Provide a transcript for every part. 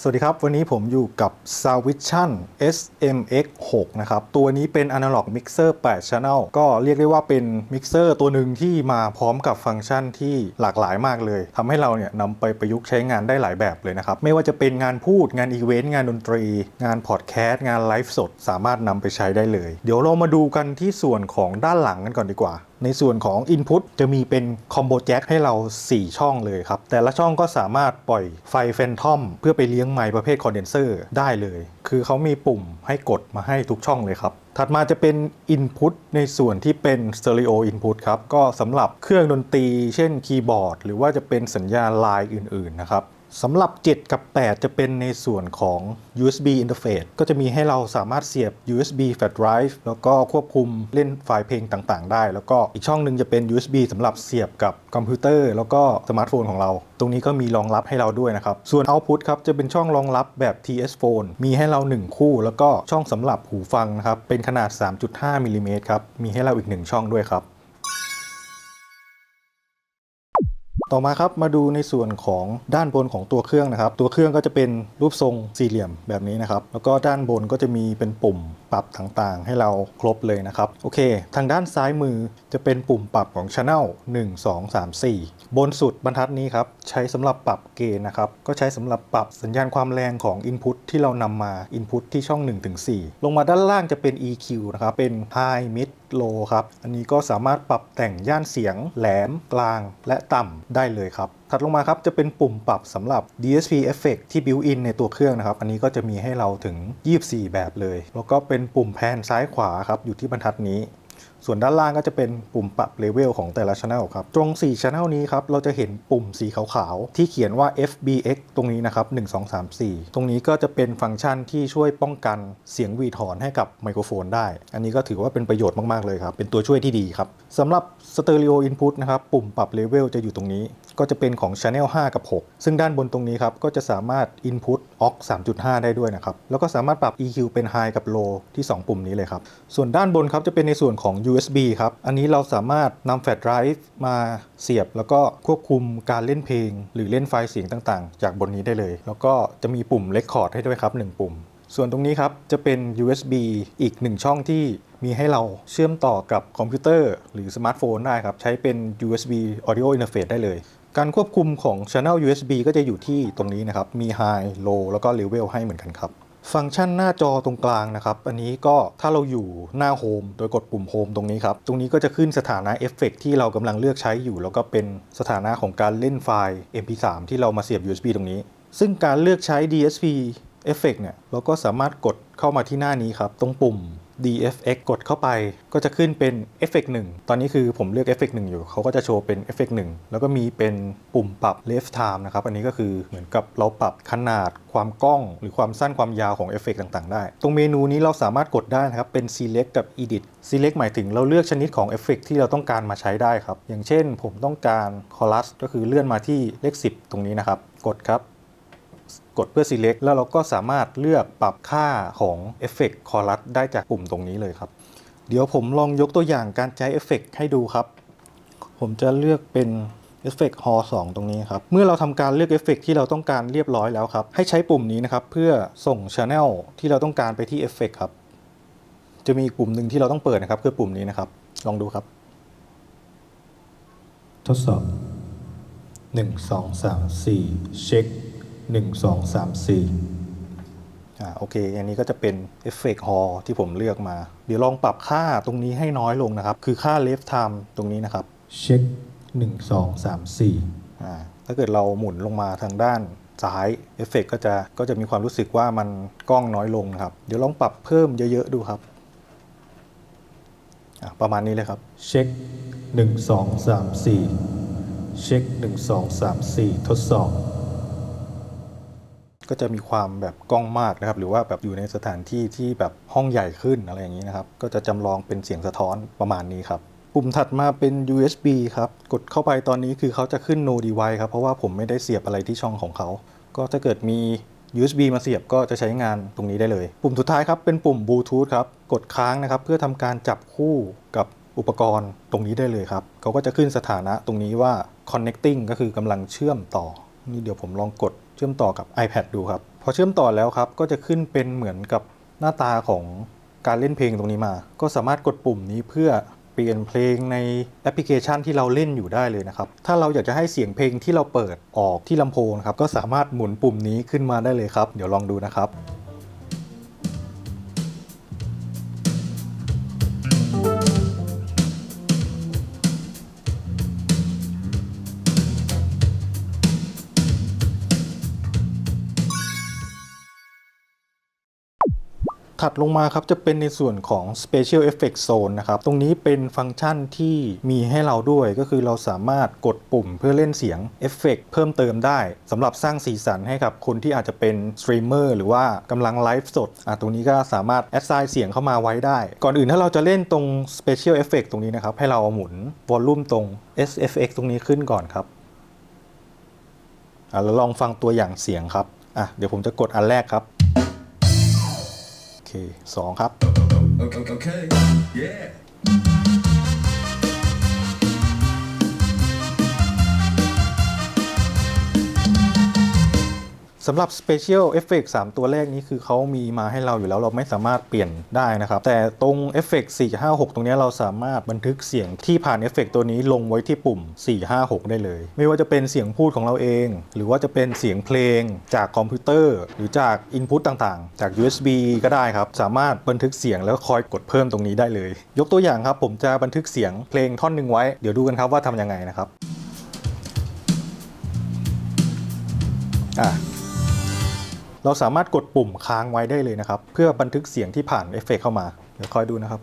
สวัสดีครับ วันนี้ผมอยู่กับ s a v i s i o n SMX 6 นะครับ ตัวนี้เป็น Analog Mixer 8 Channel ก็เรียกได้ว่าเป็นมิกเซอร์ตัวหนึ่งที่มาพร้อมกับฟังก์ชันที่หลากหลายมากเลยทำให้เราเนี่ยนำไปประยุกต์ใช้งานได้หลายแบบเลยนะครับ ไม่ว่าจะเป็นงานพูดงานอีเวนต์ งานดนตรี งานพอดแคสต์ งานไลฟ์สด สามารถนำไปใช้ได้เลย เดี๋ยวเรามาดูกันที่ส่วนของด้านหลังกันก่อนดีกว่า ในส่วนของ Input จะมีเป็นคอมโบแจ็คให้เรา 4 ช่องเลยครับ แต่ละช่องก็สามารถปล่อยไฟแฟนทอมเพื่อไปเลี้ยงไมค์ประเภทคอนเดนเซอร์ได้เลย คือเขามีปุ่มให้กดมาให้ทุกช่องเลยครับ ถัดมาจะเป็น Input ในส่วนที่เป็น Stereo Input ครับ ก็สำหรับเครื่องดนตรี เช่นคีย์บอร์ด หรือว่าจะเป็นสัญญาณไลน์อื่น ๆ นะครับ สำหรับ 7 กับ 8 จะเป็นในส่วนของ USB interface ก็จะมีให้เราสามารถเสียบ USB flash drive แล้วก็ควบคุมเล่นไฟล์เพลงต่างๆ ได้ แล้วก็อีกช่องหนึ่งจะเป็น USB สำหรับเสียบกับคอมพิวเตอร์ แล้วก็สมาร์ทโฟนของเรา ตรงนี้ก็มีรองรับให้เราด้วยนะครับ ส่วน output ครับจะเป็นช่องรองรับแบบ TS phone มีให้เรา 1 คู่ แล้วก็ช่องสำหรับหูฟังนะครับเป็นขนาด 3.5มิลลิเมตรครับมีให้เราอีก 1 ช่องด้วยครับ ต่อมาครับมาดูในส่วนของด้านบนของตัวเครื่องนะครับ ตัวเครื่องก็จะเป็นรูปทรงสี่เหลี่ยมแบบนี้นะครับ แล้วก็ด้านบนก็จะมีเป็นปุ่มปรับต่างๆ ให้เราครบเลยนะครับ โอเค ทางด้านซ้ายมือจะเป็นปุ่มปรับของ Channel 1 2 3 4 บนสุดบรรทัดนี้ครับ ใช้สำหรับปรับเกณฑ์นะครับ ก็ใช้สำหรับปรับสัญญาณความแรงของ Input ที่เรานำมา Input ที่ช่อง 1-4 ลงมาด้านล่างจะเป็น EQ นะครับ เป็น High Mid โลครับ อันนี้ก็สามารถปรับแต่งย่านเสียง แหลม กลาง และต่ำได้เลยครับ ถัดลงมาครับจะเป็นปุ่มปรับสำหรับ DSP Effect ที่ built in ในตัวเครื่องนะครับ อันนี้ก็จะมีให้เราถึง 24 แบบเลย แล้วก็เป็นปุ่มแพนซ้ายขวาครับอยู่ที่บรรทัดนี้ ส่วนด้านล่างก็จะเป็นปุ่มปรับเลเวลของแต่ละช anel ครับ ตรง 4 Channel นี้ครับ เราจะเห็นปุ่มสีขาวๆ ที่เขียนว่า FBX ตรงนี้นะครับ 1 2 3 4 ตรงนี้ก็จะเป็นฟังก์ชันที่ช่วยป้องกันเสียงวีถอนให้กับไมโครโฟนได้ อันนี้ก็ถือว่าเป็นประโยชน์มากๆเลยครับ เป็นตัวช่วยที่ดีครับสำหรับ Stereo Input นะครับ ปุ่มปรับเลเวลจะอยู่ตรงนี้ ก็จะเป็นของ Channel 5 กับ 6 ซึ่งด้านบนตรงนี้ครับ ก็จะสามารถ Input aux 3.5 ได้ด้วยนะครับ แล้วก็สามารถปรับ EQ เป็น High กับ Low ที่ 2 ปุ่มนี้เลยครับ ส่วนด้านบนครับจะเป็นในส่วนของ USB ครับ อันนี้เราสามารถนำแฟลชไดรฟ์มาเสียบ แล้วก็ควบคุมการเล่นเพลง หรือเล่นไฟล์เสียงต่างๆ จากบนนี้ได้เลย แล้วก็จะมีปุ่ม Record ให้ด้วยครับ 1 ปุ่ม ส่วนตรงนี้ครับจะเป็น USB อีก 1 ช่องที่มีให้เราเชื่อมต่อกับคอมพิวเตอร์ หรือสมาร์ทโฟนได้ครับ ใช้เป็น USB Audio Interface ได้เลย การควบคุมของ Channel USB ก็จะอยู่ที่ตรงนี้นะครับ มี High Low แล้วก็ Level ให้เหมือนกันครับ ฟังก์ชันหน้าจอตรงกลางนะครับ อันนี้ก็ถ้าเราอยู่หน้าโฮมโดยกดปุ่มโฮมตรงนี้ครับ ตรงนี้ก็จะขึ้นสถานะเอฟเฟกที่เรากำลังเลือกใช้อยู่ แล้วก็เป็นสถานะของการเล่นไฟล์ MP3 ที่เรามาเสียบ USB ตรงนี้ ซึ่งการเลือกใช้ DSP Effect เนี่ยเราก็สามารถกดเข้ามาที่หน้านี้ครับ ตรงปุ่ม DFX กดเข้าไปก็จะขึ้นเป็นเอฟเฟกหนึ่งตอนนี้คือผมเลือกเอฟเฟกหนึ่งอยู่เขาก็จะโชว์เป็นเอฟเฟกหนึ่งแล้วก็มีเป็นปุ่มปรับ left time นะครับ อันนี้ก็คือเหมือนกับเราปรับขนาดความกล้อง หรือความสั้นความยาวของเอฟเฟกต่างๆ ได้ ตรงเมนูนี้เราสามารถกดได้นะครับ เป็น select กับ edit select หมายถึงเราเลือกชนิดของเอฟเฟกที่เราต้องการมาใช้ได้ครับ อย่างเช่น ผมต้องการ chorus ก็คือเลื่อนมาที่เลข 10 ตรงนี้นะครับ กดครับ กดเพื่อ select แล้วเราก็สามารถเลือกปรับค่าของเอฟเฟกต์คอรัสได้จากปุ่มตรงนี้เลยครับ เดี๋ยวผมลองยกตัวอย่างการใช้เอฟเฟกต์ให้ดูครับ ผมจะเลือกเป็นเอฟเฟกต์ฮอ2ตรงนี้ครับ เมื่อเราทำการเลือกเอฟเฟกต์ที่เราต้องการเรียบร้อยแล้วครับ ให้ใช้ปุ่มนี้นะครับ เพื่อส่ง Channel ที่เราต้องการไปที่เอฟเฟกต์ครับ จะมีปุ่มหนึ่งที่เราต้องเปิดนะครับคือปุ่มนี้นะครับ ลองดูครับ ทดสอบ 1 2 3 4 เช็ค 1 2 3 4อ่าโอเค อันนี้ก็จะเป็นเอฟเฟกต์ฮอที่ผมเลือกมา เดี๋ยวลองปรับค่าตรงนี้ให้น้อยลงนะครับ คือค่า left time ตรงนี้นะครับ เช็ค 1 2 3 4อ่าถ้าเกิดเราหมุนลงมาทางด้านซ้ายเอฟเฟกก็จะก็จะมีความรู้สึกว่ามันกล้องน้อยลงนะครับ เดี๋ยวลองปรับเพิ่มเยอะ ๆ ดูครับอะประมาณนี้เลยครับ เช็ค 1 2 3 4 เช็ค 1 2 3 4 ทดสอบ ก็จะมีความแบบกล้องมากนะครับ หรือว่าแบบอยู่ในสถานที่ที่แบบห้องใหญ่ขึ้นอะไรอย่างนี้นะครับ ก็จะจำลองเป็นเสียงสะท้อนประมาณนี้ครับ ปุ่มถัดมาเป็น USB ครับ กดเข้าไปตอนนี้คือเขาจะขึ้น no device ครับ เพราะว่าผมไม่ได้เสียบอะไรที่ช่องของเขา ก็ถ้าเกิดมี USB มาเสียบก็จะใช้งานตรงนี้ได้เลย ปุ่มสุดท้ายครับเป็นปุ่ม Bluetooth ครับ กดค้างนะครับ เพื่อทำการจับคู่กับอุปกรณ์ตรงนี้ได้เลยครับ เขาก็จะขึ้นสถานะตรงนี้ว่า connecting ก็คือกำลังเชื่อมต่อ นี่เดี๋ยวผมลองกด เชื่อมต่อกับ iPad ดูครับ พอเชื่อมต่อแล้วครับ ก็จะขึ้นเป็นเหมือนกับหน้าตาของการเล่นเพลงตรงนี้มา ก็สามารถกดปุ่มนี้เพื่อเปลี่ยนเพลงในแอปพลิเคชันที่เราเล่นอยู่ได้เลยนะครับ ถ้าเราอยากจะให้เสียงเพลงที่เราเปิดออกที่ลำโพงครับ ก็สามารถหมุนปุ่มนี้ขึ้นมาได้เลยครับ เดี๋ยวลองดูนะครับ ถัดลงมาครับจะเป็นในส่วนของ Special Effect Zone นะครับ ตรงนี้เป็นฟังก์ชันที่มีให้เราด้วยก็คือเราสามารถกดปุ่มเพื่อเล่นเสียงเอฟเฟกเพิ่มเติมได้สำหรับสร้างสีสันให้กับคนที่อาจจะเป็นสตรีมเมอร์หรือว่ากำลังไลฟ์สดอะตรงนี้ก็สามารถแอดไซน์เสียงเข้ามาไว้ได้ ก่อนอื่นถ้าเราจะเล่นตรง Special Effect ตรงนี้นะครับ ให้เราหมุนวอลลุ่มตรง SFX ตรงนี้ขึ้นก่อนครับอะแล้วลองฟังตัวอย่างเสียงครับอะเดี๋ยวผมจะกดอันแรกครับ เคสองครับ Okay, okay. Yeah. สำหรับ Special Effect 3 ตัวแรกนี้คือเขามีมาให้เราอยู่แล้วเราไม่สามารถเปลี่ยนได้นะครับ แต่ตรง Effect 4 5 6 ตรงนี้เราสามารถบันทึกเสียงที่ผ่านเอฟเฟกตัวนี้ลงไว้ที่ปุ่ม 4 5 6 ได้เลย ไม่ว่าจะเป็นเสียงพูดของเราเอง หรือว่าจะเป็นเสียงเพลงจากคอมพิวเตอร์ หรือจาก Input ต่างๆ จาก USB ก็ได้ครับ สามารถบันทึกเสียงแล้วคอยกดเพิ่มตรงนี้ได้เลย ยกตัวอย่างครับผมจะบันทึกเสียงเพลงท่อนหนึ่งไว้เดี๋ยวดูกันครับว่าทำยังไงนะครับอะ เราสามารถกดปุ่มค้างไว้ได้เลยนะครับ เพื่อบันทึกเสียงที่ผ่านเอฟเฟกต์เข้ามา เดี๋ยวคอยดูนะครับ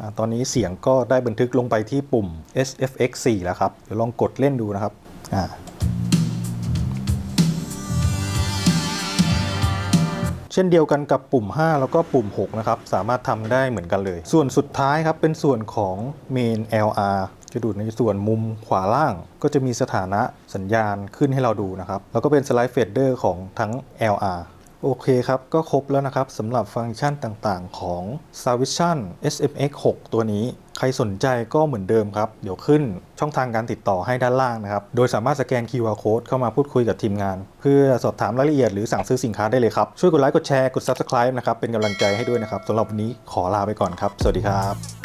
อตอนนี้เสียงก็ได้บันทึกลงไปที่ปุ่ม SFX 4 แล้วครับ เดี๋ยวลองกดเล่นดูนะครับอ่า เช่นเดียวกันกับปุ่ม 5 แล้วก็ปุ่ม 6 นะครับ สามารถทำได้เหมือนกันเลย ส่วนสุดท้ายครับ เป็นส่วนของ main LR จะดูในส่วนมุมขวาล่าง ก็จะมีสถานะสัญญาณขึ้นให้เราดูนะครับ แล้วก็เป็นสไลด์เฟดเดอร์ของทั้ง LR โอเคครับ ก็ครบแล้วนะครับสำหรับฟังก์ชันต่างๆของ s a v i s i o n SMX 6 ตัวนี้ ใครสนใจก็เหมือนเดิมครับ เดี๋ยวขึ้นช่องทางการติดต่อให้ด้านล่างนะครับ โดยสามารถสแกน QR Code เข้ามาพูดคุยกับทีมงาน เพื่อสอบถามรายละเอียดหรือสั่งซื้อสินค้าได้เลยครับ ช่วยกดไลค์กดแชร์กด Subscribe นะครับเป็นกำลังใจให้ด้วยนะครับสำหรับวันนี้ขอลาไปก่อนครับ สวัสดีครับ